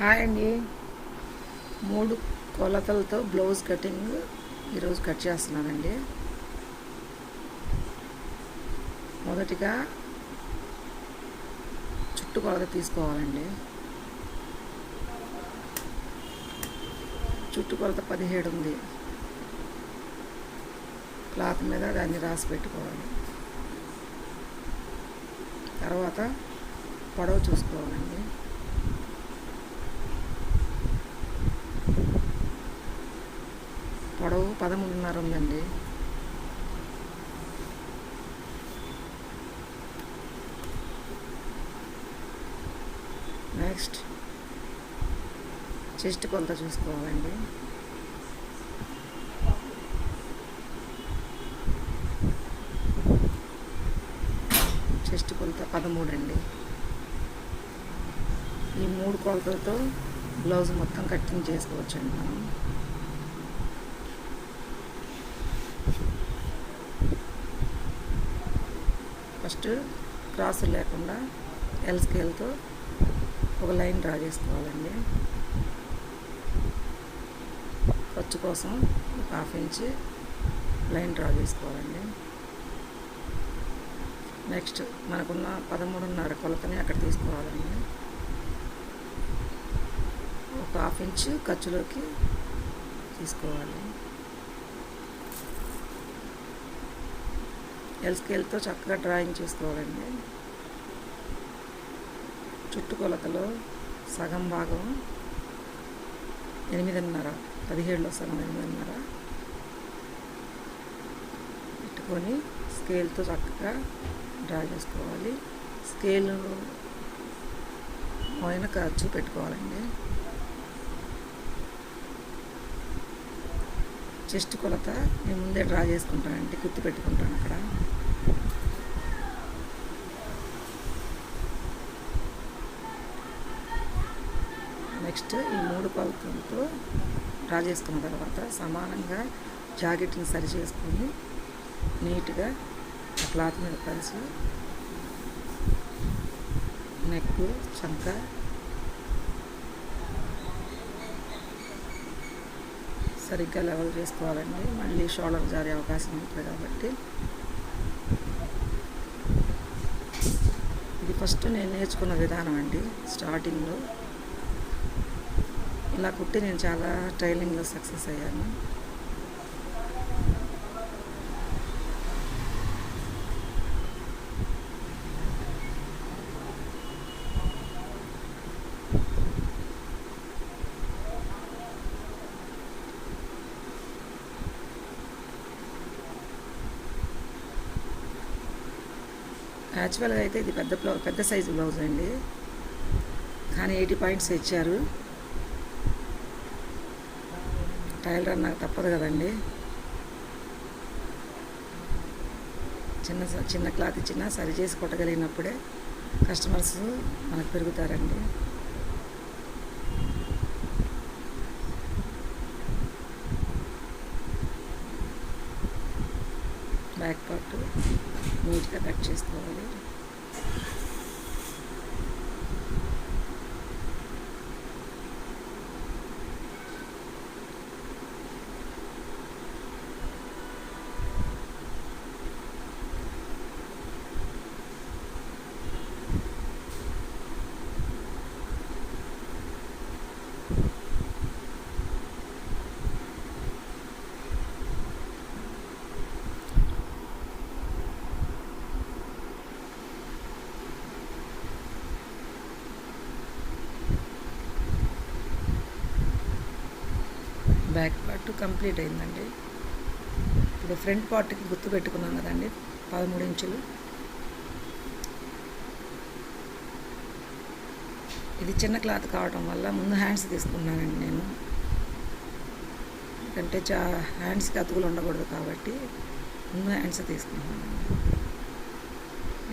Hi అండి. మూడు కొలతలతో బ్లౌజ్ కటింగ్ ఈరోజు కట్ చేస్తున్నానండి. మొదటిగా చుట్టు కొలత తీసుకోవాలండి. చుట్టు కొలత పదిహేడు ఉంది. క్లాత్ మీద దాన్ని రాసి పెట్టుకోవాలి. తర్వాత పొడవు చూసుకోవాలండి. పొడవు పదమూడున్నర ఉందండి. నెక్స్ట్ చెస్ట్ కొలత చూసుకోవాలండి. చెస్ట్ కొలత పదమూడు అండి ఈ మూడు కొలతలతో బ్లౌజ్ మొత్తం కట్టింగ్ చేసుకోవచ్చండి మనం. ఫస్ట్ క్రాస్ లేకుండా ఎల్ స్కేల్తో ఒక లైన్ డ్రా చేసుకోవాలండి. ఖర్చు కోసం ఒక హాఫ్ ఇంచ్ లైన్ డ్రా చేసుకోవాలండి. నెక్స్ట్ మనకున్న పదమూడున్నర కొలతని అక్కడ తీసుకోవాలండి. ఒక హాఫ్ ఇంచ్ ఖర్చులోకి తీసుకోవాలి. ఎల్ స్కేల్తో చక్కగా డ్రాయింగ్ చేసుకోవాలండి. చుట్టుకొలతలో సగం భాగం ఎనిమిదిన్నర పదిహేడులో సగం ఎనిమిదిన్నర. పెట్టుకొని స్కేల్తో చక్కగా డ్రా చేసుకోవాలి. స్కేల్ పైన ఖర్చు పెట్టుకోవాలండి. చెస్ట్ కొలత నేను ముందే డ్రా చేసుకుంటానండి గుర్తు పెట్టుకుంటాను అక్కడ. నెక్స్ట్ ఈ మూడు కొలతలతో డ్రా చేసుకున్న తర్వాత సమానంగా జాకెట్ని సరి చేసుకొని నీట్గా క్లాత్ మీద కలిసి నెక్ చంక సరిగ్గా లెవెల్ చేసుకోవాలండి. మళ్ళీ షోల్డర్ జారే అవకాశం ఉంటుంది కాబట్టి. ఇది ఫస్ట్ నేను నేర్చుకున్న విధానం అండి స్టార్టింగ్లో. ఇలా కుట్టి నేను చాలా ట్రైలింగ్లో సక్సెస్ అయ్యాను. యాక్చువల్గా అయితే ఇది పెద్ద బ్లౌ పెద్ద సైజు బ్లౌజ్ అండి. కానీ ఎయిటీ పాయింట్స్ ఇచ్చారు. టైలర్ నాకు తప్పదు కదండి. చిన్న చిన్న క్లాత్ ఇచ్చినా సరి చేసి కొట్టగలిగినప్పుడే కస్టమర్స్ మనకు పెరుగుతారండి. బ్యాక్ పార్ట్ నీట్గా కట్ చేసుకోవాలి బ్యాక్ పార్ట్ కంప్లీట్ అయిందండి. ఇప్పుడు ఫ్రంట్ పార్ట్కి గుర్తు పెట్టుకున్నాం కదండి పదమూడు ఇంచులు. ఇది చిన్న క్లాత్ కావడం వల్ల ముందు హ్యాండ్స్ తీసుకున్నానండి నేను. ఎందుకంటే చా హ్యాండ్స్కి అతుకులు ఉండకూడదు కాబట్టి ముందు హ్యాండ్స్ తీసుకున్నాను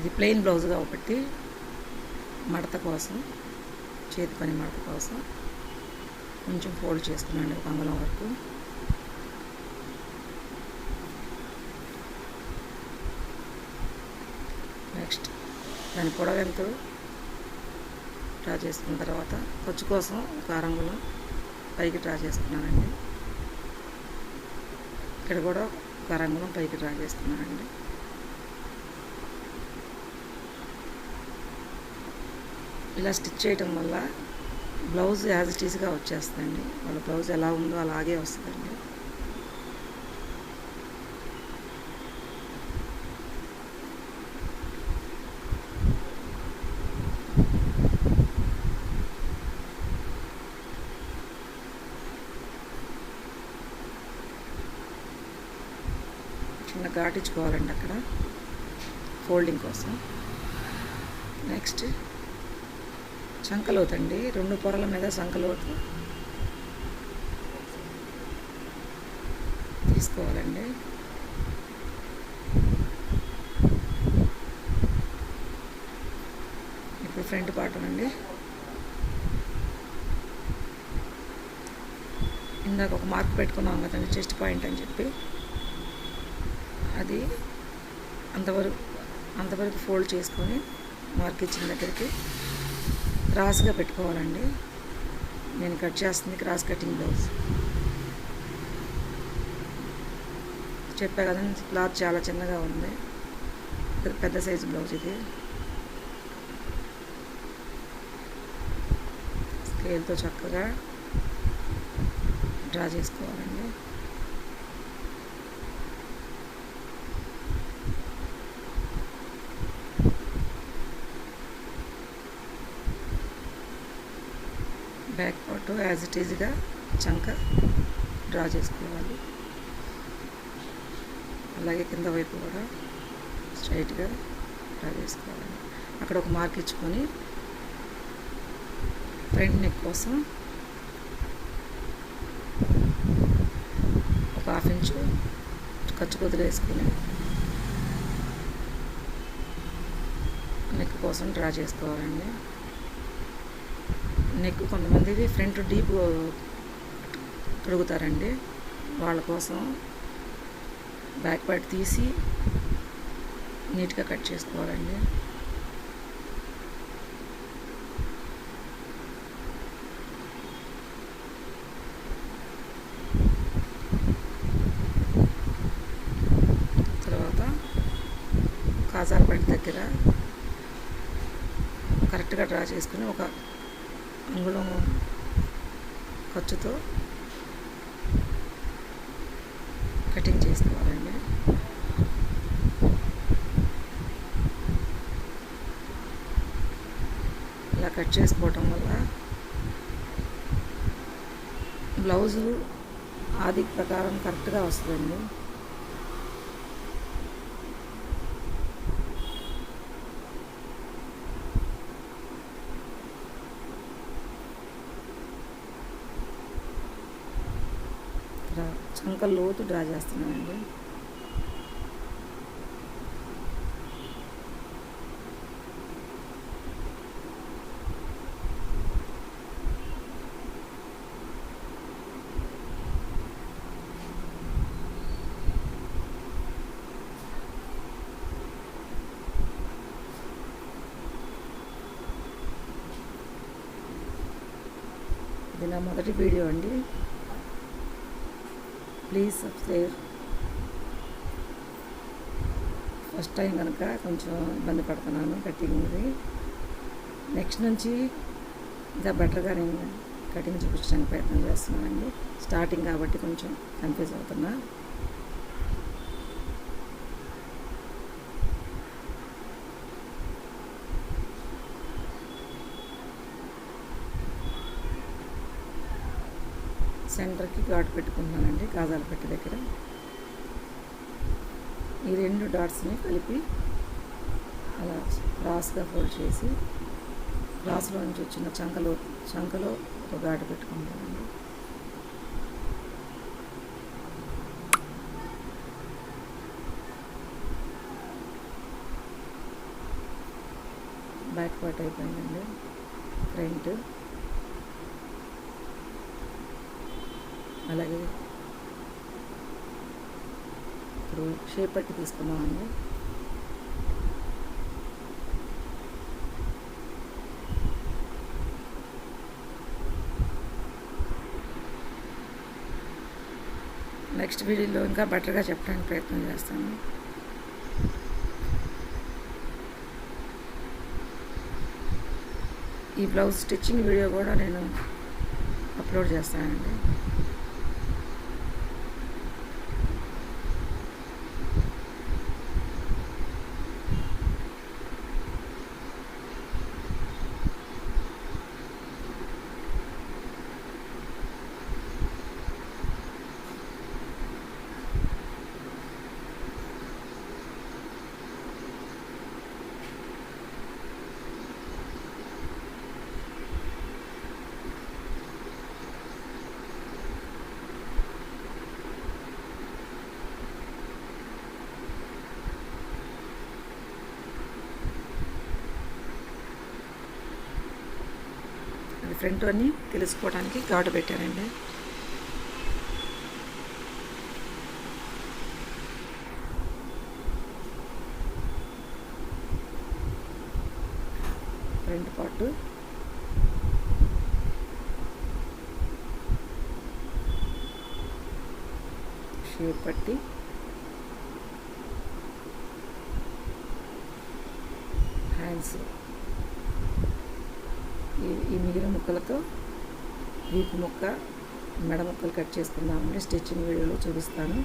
ఇది ప్లెయిన్ బ్లౌజ్ కాబట్టి మడత కోసం చేతి పని మడత కోసం కొంచెం ఫోల్డ్ చేసుకున్నాను ఒక అంగళం వరకు నెక్స్ట్ దాని పొడవు ఎంతో డ్రా చేసుకున్న తర్వాత ఖర్చు కోసం ఒక రంగులో పైకి డ్రా చేసుకున్నానండి. ఇక్కడ కూడా ఒక రంగులో పైకి డ్రా చేస్తున్నానండి ఇలా స్టిచ్ చేయటం వల్ల బ్లౌజ్ యాజ్ ఇట్ ఈస్గా వచ్చేస్తుందండి. వాళ్ళ బ్లౌజ్ ఎలా ఉందో అలాగే వస్తుందండి చిన్న ఘాటించుకోవాలండి అక్కడ. ఫోల్డింగ్ కోసం. నెక్స్ట్ చంకలోతండి. రెండు పొరల మీద చంకలోతు. తీసుకోవాలండి. ఇప్పుడు ఫ్రంట్ పార్ట్ అండి ఇందాక ఒక మార్క్ పెట్టుకున్నాం కదండి చెస్ట్ పాయింట్ అని చెప్పి. అది అంతవరకు అంతవరకు ఫోల్డ్ చేసుకొని మార్క్ ఇచ్చిన దగ్గరికి క్రాస్గా పెట్టుకోవాలండి. నేను కట్ చేస్తుంది క్రాస్ కటింగ్ బ్లౌజ్. చెప్పా కదండి క్లాత్ చాలా చిన్నగా ఉంది. పెద్ద- పెద్ద సైజు బ్లౌజ్ ఇది. స్కేల్తో చక్కగా డ్రా చేసుకోవాలండి బ్యాక్ పార్ట్ యాజ్ ఇట్ ఈజ్గా చంక డ్రా చేసుకోవాలి. అలాగే కింద వైపు కూడా స్ట్రైట్గా డ్రా చేసుకోవాలి. అక్కడ ఒక మార్క్ ఇచ్చుకొని ఫ్రంట్ నెక్ కోసం ఒక హాఫ్ ఇంచు ఖర్చు కొద్దిగా వేసుకొని నెక్ కోసం డ్రా చేసుకోవాలండి. నెక్ కొంతమందిది ఫ్రంట్ డీప్ కడుగుతారండి. వాళ్ళ కోసం బ్యాక్ పార్ట్ తీసి నీట్గా కట్ చేసుకోవాలండి. తర్వాత కాజాలపేట దగ్గర కరెక్ట్గా డ్రా చేసుకుని ఒక అంగుళం ఖర్చుతో కటింగ్ చేసుకోవాలండి. ఇలా కట్ చేసుకోవటం వల్ల బ్లౌజు ఆది ప్రకారం కరెక్ట్గా వస్తుందండి డ్రా పోతూ డ్రా చేస్తున్నానండి ఇది నా మొదటి వీడియో అండి. ప్లీజ్ సబ్స్క్రైబ్ ఫస్ట్ టైం కనుక కొంచెం ఇబ్బంది పడుతున్నాను కటింగ్ది నెక్స్ట్ నుంచి ఇంకా బెటర్గా నేను కటింగ్ చూపించడానికి ప్రయత్నం చేస్తున్నానండి. స్టార్టింగ్ కాబట్టి కొంచెం కన్ఫ్యూజ్ అవుతున్నా. సెంటర్కి డాట్ పెట్టుకుంటున్నానండి కాజాలపెట్ట దగ్గర. ఈ రెండు డాట్స్ని కలిపి అలా క్రాస్గా ఫోల్డ్ చేసి క్రాస్లో నుంచి వచ్చిన చంకలో చంకలో ఒక ఘాటు పెట్టుకుంటానండి బ్యాక్ పార్ట్ అయిపోయిందండి ఫ్రంట్. అలాగే. ఇప్పుడు షేపట్టి తీసుకున్నామండి నెక్స్ట్ వీడియోలో ఇంకా బెటర్గా చెప్పడానికి ప్రయత్నం చేస్తాను. ఈ బ్లౌజ్ స్టిచ్చింగ్ వీడియో కూడా నేను అప్లోడ్ చేస్తానండి. అది ఫ్రంట్ అని తెలుసుకోవడానికి గాడు పెట్టానండి ఫ్రంట్ పార్ట్. షేప్ పట్టి. హ్యాండ్స్. ఈ మిగిలిన ముక్కలతో వీపు ముక్క మెడ ముక్కలు కట్ చేసుకుందామండి. స్టిచ్చింగ్ వీడియోలో చూపిస్తాను.